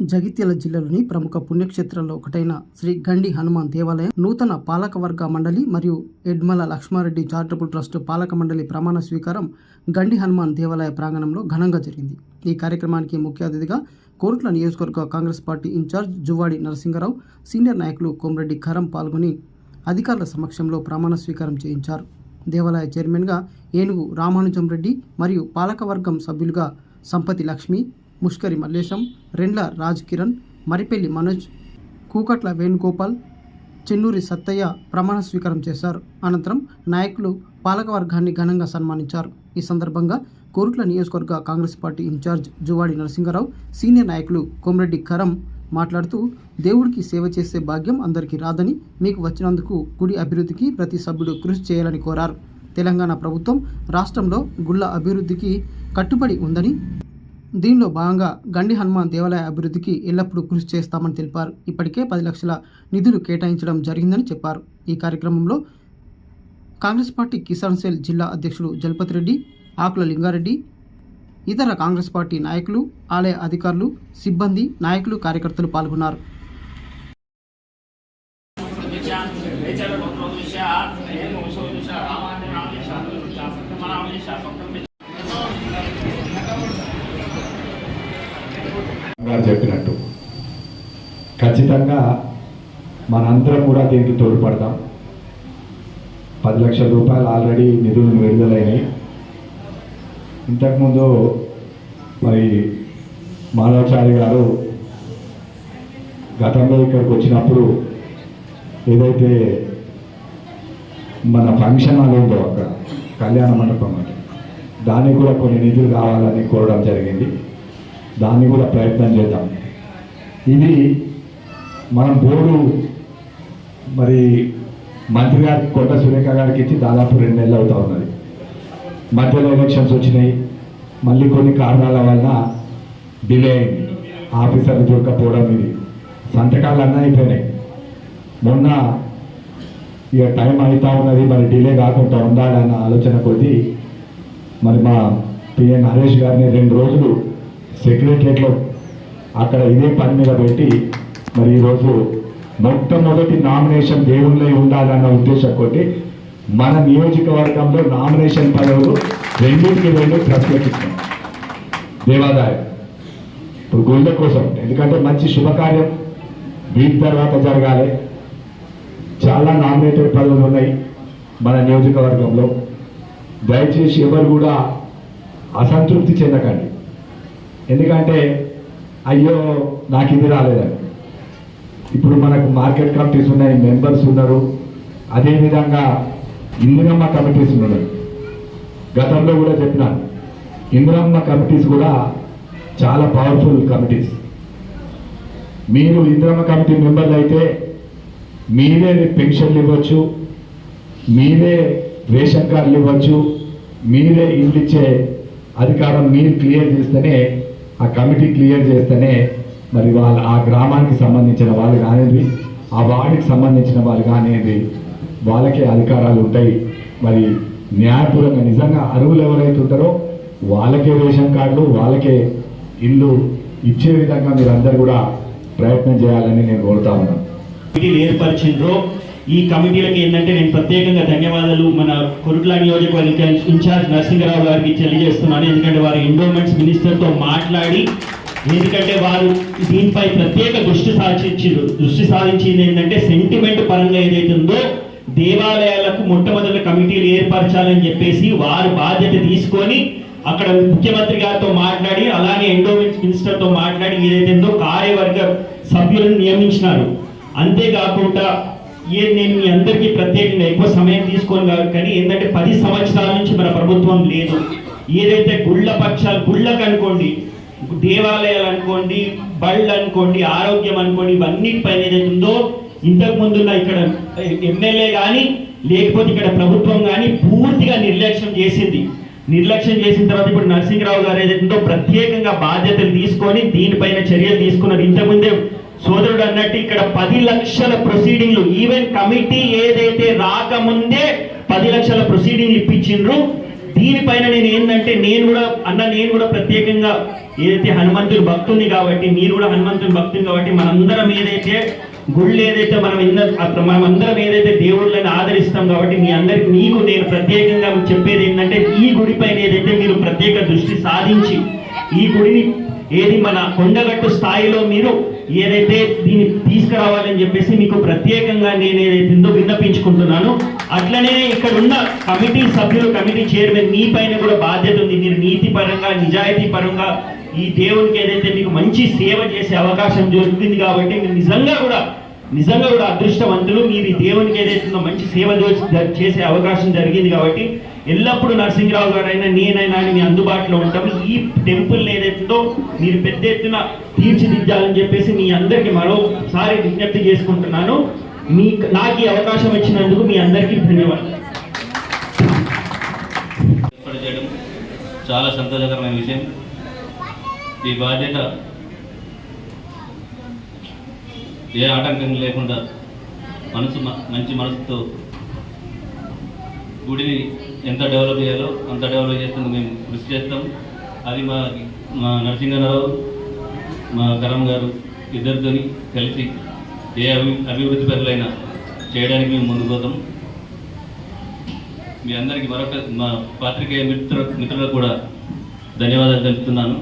జగిత్యాల జిల్లాలోని ప్రముఖ పుణ్యక్షేత్రాల్లో ఒకటైన శ్రీ గండి హనుమాన్ దేవాలయం నూతన పాలకవర్గ మండలి మరియు ఎడ్మల లక్ష్మారెడ్డి చారిటబుల్ ట్రస్ట్ పాలక మండలి ప్రమాణ స్వీకారం గండి హనుమాన్ దేవాలయ ప్రాంగణంలో ఘనంగా జరిగింది. ఈ కార్యక్రమానికి ముఖ్య అతిథిగా కోరుట్ల నియోజకవర్గ Congress party incharge Juvvadi Narasingarao senior నాయకులు కోమరెడ్డి ఖరం పాల్గొని అధికారుల సమక్షంలో ప్రమాణ స్వీకారం చేయించారు. దేవాలయ చైర్మన్గా ఏనుగు రామానుజం రెడ్డి మరియు పాలకవర్గం సభ్యులుగా సంపతి లక్ష్మి ముష్కరి మల్లేశం రెండ్ల రాజ్ కిరణ్ మరిపెల్లి మనోజ్ కూకట్ల వేణుగోపాల్ చెన్నూరి సత్తయ్య ప్రమాణ స్వీకారం చేశారు. అనంతరం నాయకులు పాలకవర్గాన్ని ఘనంగా సన్మానించారు. ఈ సందర్భంగా కోరుట్ల నియోజకవర్గ Congress party incharge Juvadi Narasimharao senior నాయకులు కోమరెడ్డి కరం మాట్లాడుతూ దేవుడికి సేవ చేసే భాగ్యం అందరికీ రాదని మీకు వచ్చినందుకు గుడి అభివృద్ధికి ప్రతి సభ్యుడు కృషి చేయాలని కోరారు. తెలంగాణ ప్రభుత్వం రాష్ట్రంలో గుళ్ళ అభివృద్ధికి కట్టుబడి ఉందని దీనిలో భాగంగా గండి హనుమాన్ దేవాలయ అభివృద్ధికి ఎల్లప్పుడూ కృషి చేస్తామని తెలిపారు. ఇప్పటికే పది లక్షల నిధులు కేటాయించడం జరిగిందని చెప్పారు. ఈ కార్యక్రమంలో కాంగ్రెస్ పార్టీ కిసాన్ సెల్ జిల్లా అధ్యక్షుడు జలపతి రెడ్డి ఆకుల లింగారెడ్డి ఇతర కాంగ్రెస్ పార్టీ నాయకులు ఆలయ అధికారులు సిబ్బంది నాయకులు కార్యకర్తలు పాల్గొన్నారు. గారు చెప్పినట్టు. ఖచ్చితంగా మనందరం కూడా దీనికి తోడ్పడదాం పది లక్షల రూపాయలు ఆల్రెడీ నిధులు విడుదలైనవి ఇంతకుముందు మరి మాధవచారి గారు గతంలో ఇక్కడికి వచ్చినప్పుడు ఏదైతే మన ఫంక్షన్ హాల్ ఉందో అక్కడ కళ్యాణ మండపం అంటే దానికి కూడా కొన్ని నిధులు కావాలని కోరడం జరిగింది. దాన్ని కూడా ప్రయత్నం చేద్దాం. ఇది మనం బోర్డు మరి మంత్రి గారి కొండ సురేఖ గారికి ఇచ్చి దాదాపు రెండు నెలలు అవుతా ఉన్నది. మధ్యలో ఎలక్షన్స్ వచ్చినాయి. మళ్ళీ కొన్ని కారణాల వలన డిలే అయింది. ఆఫీసర్లు దొరకపోవడం ఇది. సంతకాలు అన్నీ అయిపోయినాయి. మొన్న ఇక టైం అవుతా ఉన్నది మరి డిలే కాకుండా ఉండాలన్న ఆలోచన కొద్దీ మరి మా పిఎన్ హరీష్ గారిని రెండు రోజులు సెక్రటరియట్లో అక్కడ ఇదే పని మీద పెట్టి మరి ఈరోజు మొట్టమొదటి నామినేషన్ దేవుళ్ళే ఉండాలన్న ఉద్దేశం కొట్టి మన నియోజకవర్గంలో నామినేషన్ పదవులు రెండింటికి రెండు ప్రత్యేకిస్తాం. దేవాదాయం. ఇప్పుడు గుళ్ళ కోసం ఎందుకంటే మంచి శుభకార్యం. వీటి తర్వాత జరగాలి. చాలా నామినేటెడ్ పదవులు ఉన్నాయి మన నియోజకవర్గంలో. దయచేసి ఎవరు కూడా అసంతృప్తి చెందకండి. ఎందుకంటే అయ్యో నాకు ఇది రాలేదని ఇప్పుడు మనకు మార్కెట్ కమిటీస్ ఉన్నాయి మెంబర్స్ ఉన్నారు. అదేవిధంగా ఇందిరమ్మ కమిటీస్ ఉన్నారు. గతంలో కూడా చెప్పినాను ఇందిరమ్మ కమిటీస్ కూడా చాలా పవర్ఫుల్ కమిటీస్. మీరు ఇందిరమ్మ కమిటీ మెంబర్లు అయితే మీరే పెన్షన్లు ఇవ్వచ్చు మీరే రేషన్ కార్డులు ఇవ్వచ్చు మీరే ఇల్లు ఇచ్చే అధికారం మీరు క్లియర్ చేస్తేనే ఆ కమిటీ క్లియర్ చేస్తేనే మరి వాళ్ళ ఆ గ్రామానికి సంబంధించిన వాళ్ళు కానివ్వండి ఆ వార్డుకి సంబంధించిన వాళ్ళు కానివ్వండి వాళ్ళకే అధికారాలు ఉంటాయి. మరి న్యాయపూర్వకంగా నిజంగా అరువులు ఎవరైతే ఉంటారో వాళ్ళకే రేషన్ కార్డులు వాళ్ళకే ఇల్లు ఇచ్చే విధంగా మీరందరూ కూడా ప్రయత్నం చేయాలని నేను కోరుతా ఉన్నాను. ఏర్పరిచిండ్రో ఈ కమిటీలకి ఏంటంటే నేను ప్రత్యేకంగా ధన్యవాదాలు. మన కొరుట్ల నియోజకవర్గ ఇన్ఛార్జ్ నరసింహరావు గారికి తెలియజేస్తున్నాను. ఎందుకంటే వారు ఎండోమెంట్స్ మినిస్టర్తో మాట్లాడి ఎందుకంటే వారు దీనిపై ప్రత్యేక దృష్టి సాధించారు దృష్టి సాధించింది ఏంటంటే సెంటిమెంట్ పరంగా ఏదైతే ఉందో దేవాలయాలకు మొట్టమొదటి కమిటీలు ఏర్పరచాలని చెప్పేసి వారు బాధ్యత తీసుకొని అక్కడ ముఖ్యమంత్రి గారితో మాట్లాడి అలానే ఎండోమెంట్స్ మినిస్టర్తో మాట్లాడి ఏదైతే ఉందో కార్యవర్గ సభ్యులను నియమించినారు. అంతేకాకుండా ఏ నేను మీ అందరికీ ప్రత్యేకంగా ఎక్కువ సమయం తీసుకోను కాదు కానీ ఏంటంటే పది సంవత్సరాల నుంచి మన ప్రభుత్వం లేదు. ఏదైతే గుళ్ళ పక్షాలు గుళ్ళకు అనుకోండి దేవాలయాలు అనుకోండి బళ్ళు అనుకోండి ఆరోగ్యం అనుకోండి ఇవన్నిటిపైన ఏదైతే ఉందో ఇంతకు ముందున్న ఇక్కడ ఎమ్మెల్యే కానీ లేకపోతే ఇక్కడ ప్రభుత్వం కానీ పూర్తిగా నిర్లక్ష్యం చేసింది. నిర్లక్ష్యం చేసిన తర్వాత ఇప్పుడు నరసింహరావు గారు ఏదైతే ఉందో ప్రత్యేకంగా బాధ్యతలు తీసుకొని దీనిపైన చర్యలు తీసుకున్నారు. ఇంతకుముందే సోదరుడు అన్నట్టు ఇక్కడ పది లక్షల ప్రొసీడింగ్లు ఈవెన్ కమిటీ ఏదైతే రాకముందే పది లక్షల ప్రొసీడింగ్లు ఇప్పించిండ్రు దీనిపైన నేను ఏంటంటే నేను కూడా అన్న నేను కూడా ప్రత్యేకంగా ఏదైతే హనుమంతుడి భక్తుని కాబట్టి మీరు కూడా హనుమంతుడి భక్తుని కాబట్టి మనందరం ఏదైతే గుళ్ళు ఏదైతే మనం ఇంద- మనం అందరం ఏదైతే దేవుళ్ళని ఆదరిస్తాం కాబట్టి మీ అందరికి మీకు నేను ప్రత్యేకంగా చెప్పేది ఏంటంటే ఈ గుడిపైన ఏదైతే మీరు ప్రత్యేక దృష్టి సాధించి ఈ గుడిని ఏది మన కొండగట్టు స్థాయిలో మీరు ఏదైతే దీన్ని తీసుకురావాలని చెప్పేసి మీకు ప్రత్యేకంగా నేను ఏదైతే విన్నపించుకుంటున్నాను అట్లనే ఇక్కడ ఉన్న కమిటీ సభ్యులు కమిటీ చైర్మన్ మీ పైన కూడా బాధ్యత ఉంది. మీరు నీతి పరంగా నిజాయితీ పరంగా ఈ దేవునికి ఏదైతే మీకు మంచి సేవ చేసే అవకాశం దొరికింది కాబట్టి మీరు నిజంగా కూడా నిజంగా కూడా అదృష్టవంతులు. మీరు ఈ దేవునికి ఏదైతే మంచి సేవ చేసే అవకాశం జరిగింది కాబట్టి ఎల్లప్పుడూ నరసింహరావు గారు అయినా నేనైనా మీ అందుబాటులో ఉంటాము. ఈ టెంపుల్ మీరు పెద్ద ఎత్తున తీర్చిదిద్దాలని చెప్పేసి మీ అందరికీ మరోసారి విజ్ఞప్తి చేసుకుంటున్నాను. మీ నాకు ఈ అవకాశం ఇచ్చినందుకు మీ అందరికీ ధన్యవాదాలు. చేయడం చాలా సంతోషకరమైన విషయం. ఈ బాధ్యత ఏ ఆటంకం లేకుండా మనసు మంచి మనసుతో గుడిని ఎంత డెవలప్ చేయాలో అంత డెవలప్ చేస్తుంది మేము కృషి చేస్తాం. అది మా మా నరసింహారావు మా కరం గారు ఇద్దరితోని కలిసి ఏ అభి అభివృద్ధి పనులైనా చేయడానికి మేము ముందుకు పోతాం. మీ అందరికీ మరొక మా పాత్రికేయ మిత్ర మిత్రులకు కూడా ధన్యవాదాలు తెలుపుతున్నాను.